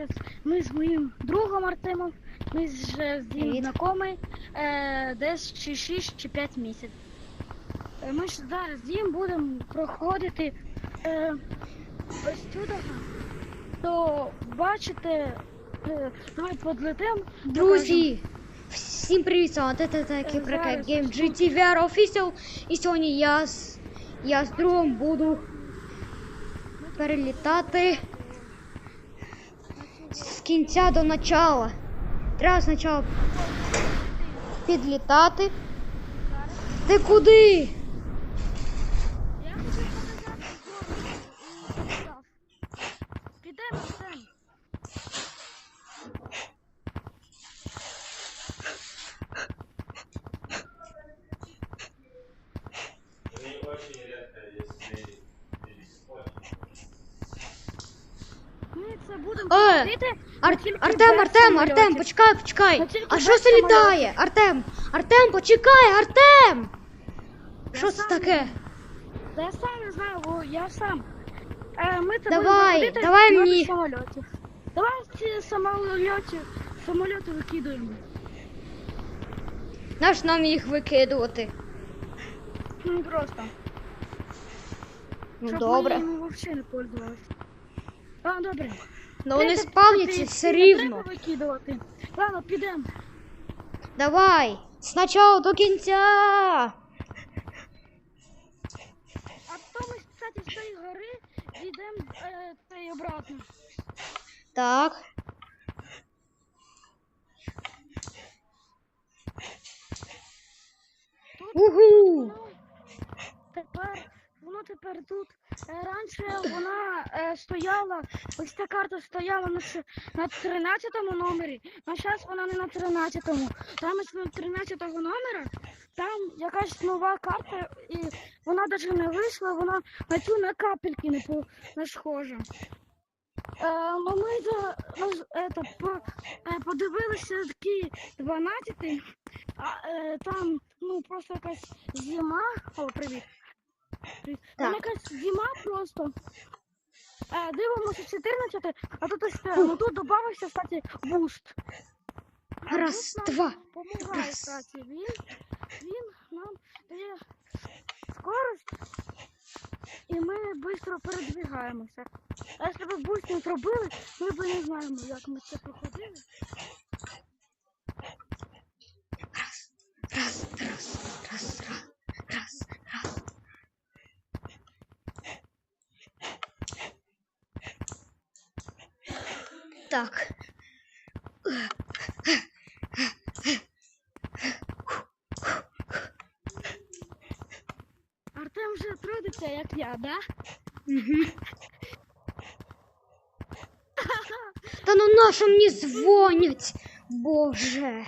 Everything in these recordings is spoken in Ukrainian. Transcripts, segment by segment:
зараз ми з моїм другом Артемом, ми вже з ним знайомі е, десь чи 6 чи 5 місяців. Е, Ми ж зараз з ним будемо проходити е, ось сюди. То бачите, е, давай подлетимо. Друзі, всім привіт! Це це Зараз Game. GT VR Official. І сьогодні я з, я з другом буду перелітати з кінця до начала. Треба спочатку підлітати. Ти куди? Я хочу показати знову і став. Підемо Артем. Они очень редко, если переспорят. Ми це будемо Е, проходити. Ар- тільки Артем, без Артем, самольотів. Артем, почекай, почекай. Ну, тільки А без що це літає? Артем, Артем, почекай, Артем! Я Що це сам таке? Та я сам не знаю, бо я сам. Е, ми це Давай, будемо проходити давай на мені. самольотів. Давай ці самольоти, самольоти викидуємо. Наш нам їх викидувати. Ну просто. Ну щоб добре. ми ними взагалі не пользувалися. А, добре. Ну вони спавняться все не рівно. Треба викидувати. Ладно, підемо. Давай! Спочатку до кінця! А то ми, кстати, з цієї гори йдемо е, та й обратно. Так. Тут Угу! воно тепер, воно тепер тут. Е, Раніше вона е, стояла, ось ця карта стояла на, на 13 номері, а зараз вона не на 13-му. Там ось на 13 номера, там якась нова карта, і вона навіть не вийшла, вона на цю на капельки не, по, не схожа. Е, ну ми за, ну, з- ето, по, е, подивилися такий 12 а, е, там ну просто якась зима. О. Привіт. Там якась зима просто. Е, дивимося 14, а тут ось ну, тут додався, кстати, буст. А Раз, нам два, Помогає, раз. кстати. Він, він нам дає скорость, і ми швидко передвигаємося. А якщо б буст не зробили, ми б не знаємо, як ми це проходили. Так. Артем вже трудиться, як я, да? Угу. Та ну нащо мені дзвонять? Боже.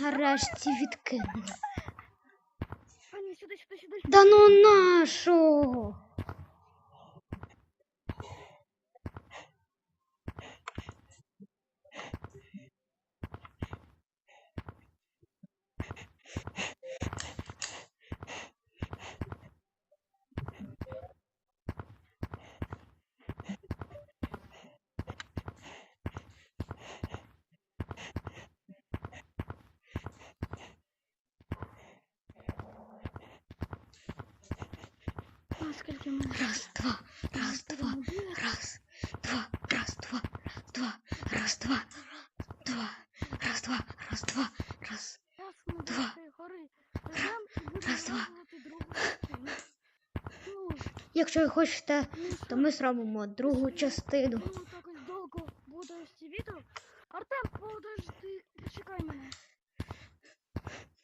Нарешті відкинули. А, ні, сюди, сюди, сюди. Да ну нащо? Скільки ми? Раз, два, раз, два, раз, два, раз, два, раз, два, раз, два, два, раз, два, раз, два, раз. Два. Раз, два. Ну, Якщо ви хочете, ну, то ми зробимо другу частину. Ну, так ось довго буде ось ці відео. Артем, подожди, почекай мене.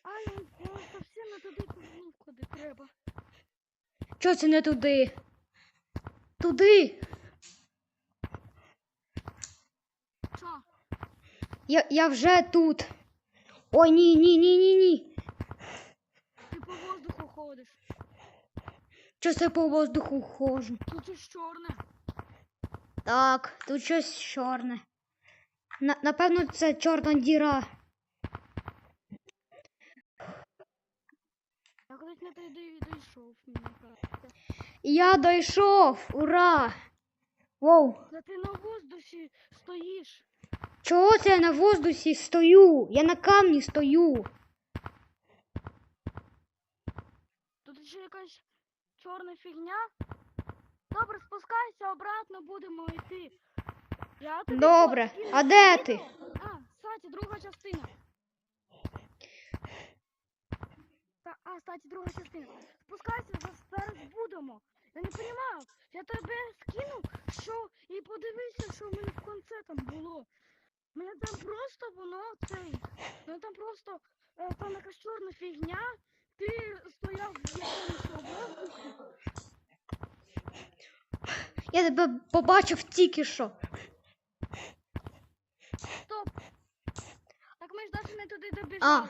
Аня, я зовсім не туди повернув, куди треба. Чого це не туди? Туди. Що? Я, я вже тут. Ой, ні, ні, ні, ні, ні. Ти по воздуху ходиш. Щось я по воздуху ходжу. Тут щось чорне. Так, тут щось чорне. На, напевно, це чорна діра. Я колись не туди дійшов, мені кажеться. Я дійшов! Ура! Воу! Та ти на воздусі стоїш. Чого це я на воздусі стою? Я на камні стою. Тут ще якась чорна фігня. Добре, спускайся, обратно будемо йти. Я тобі Добре, а де ти? А, кстати, друга частина. Та, а, кстати, друга частина. Спускайся, зараз будемо. Я не розумію, я тебе скину, що і подивися, що в мене в кінці там було. У мене там просто воно цей. Мене там просто е, там якась чорна фігня. Ти стояв в якомусь. Я тебе побачив тільки що. Стоп! Так ми ж навіть не туди добіжали.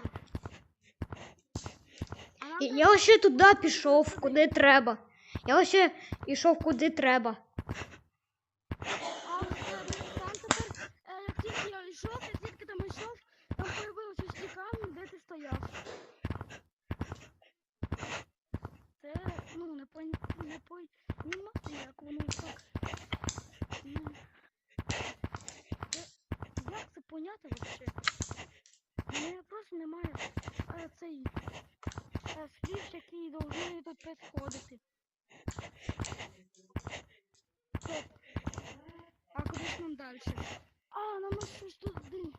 А нам І- треба Я ще туди пішов, куди треба. Я ще йшов куди треба. Як. Це, не вообще? У мене просто немає е, цей е, слів, які повинні тут підходити. Стоп. А куди ж нам далі? А, нам ось щось туди.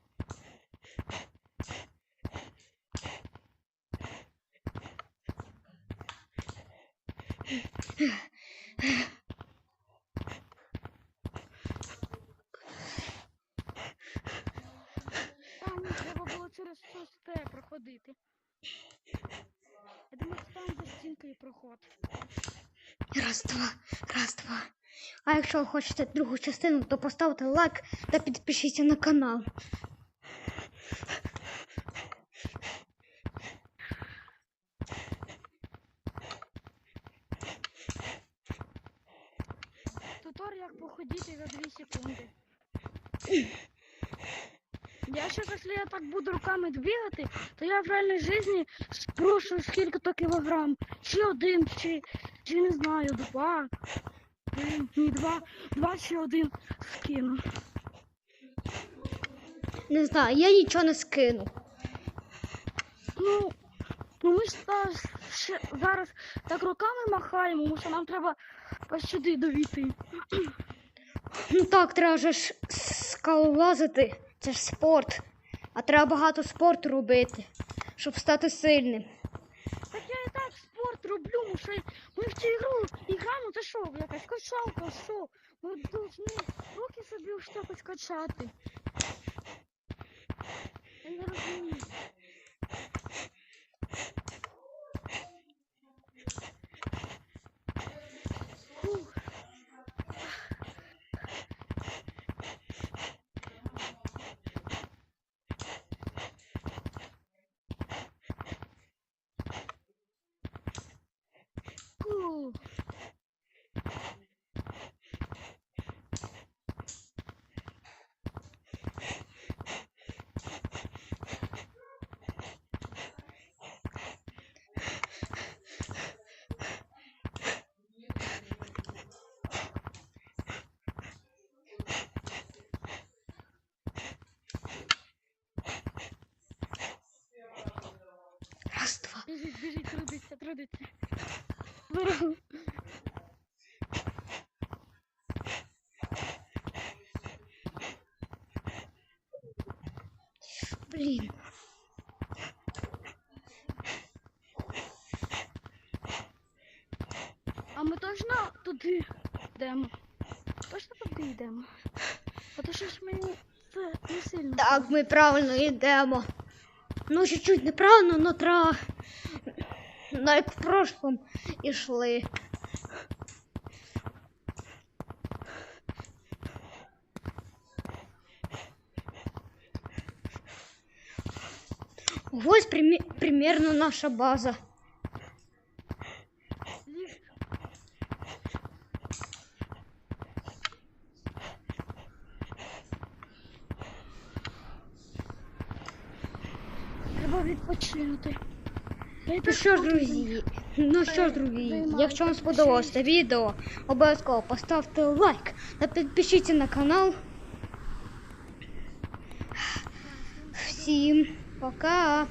А, треба було через щось проходити. Я думаю, там за стінкою проход. Раз, два, раз, два. А якщо ви хочете другу частину, то поставте лайк та підпишіться на канал. Тутор як походити за 2 секунди. Я щас, якщо я так буду руками двигати, то я в реальній житті спрошу скільки то кілограм. Чи один, чи, чи не знаю, два. Ні, два, два чи один скину. Не знаю, я нічого не скину. Ну, ну ми ж та- ще зараз так руками махаємо, тому що нам треба сюди довійти. Ну так, треба ж скалолазити. Це ж спорт. А треба багато спорту робити, щоб стати сильним. Так я і так спорт роблю, ну що ми в цю ігру іграємо, це що, якась качалка, що? Ми повинні руки собі щось качати. Я не розумію. Трудиться, трудиться. Беру. Блін. А ми точно туди йдемо? Точно туди йдемо? А то щось мені це не сильно. Так, ми правильно йдемо. Ну, чуть-чуть неправильно, но треба. Ну, як в прошлом ішли. Ось примі- примерно наша база. Ліфт. Треба відпочинути. Я й Ну що ж, друзі, ну що ж, друзі, якщо вам сподобалось це відео, обов'язково поставте лайк та підпишіться на канал. Всім пока!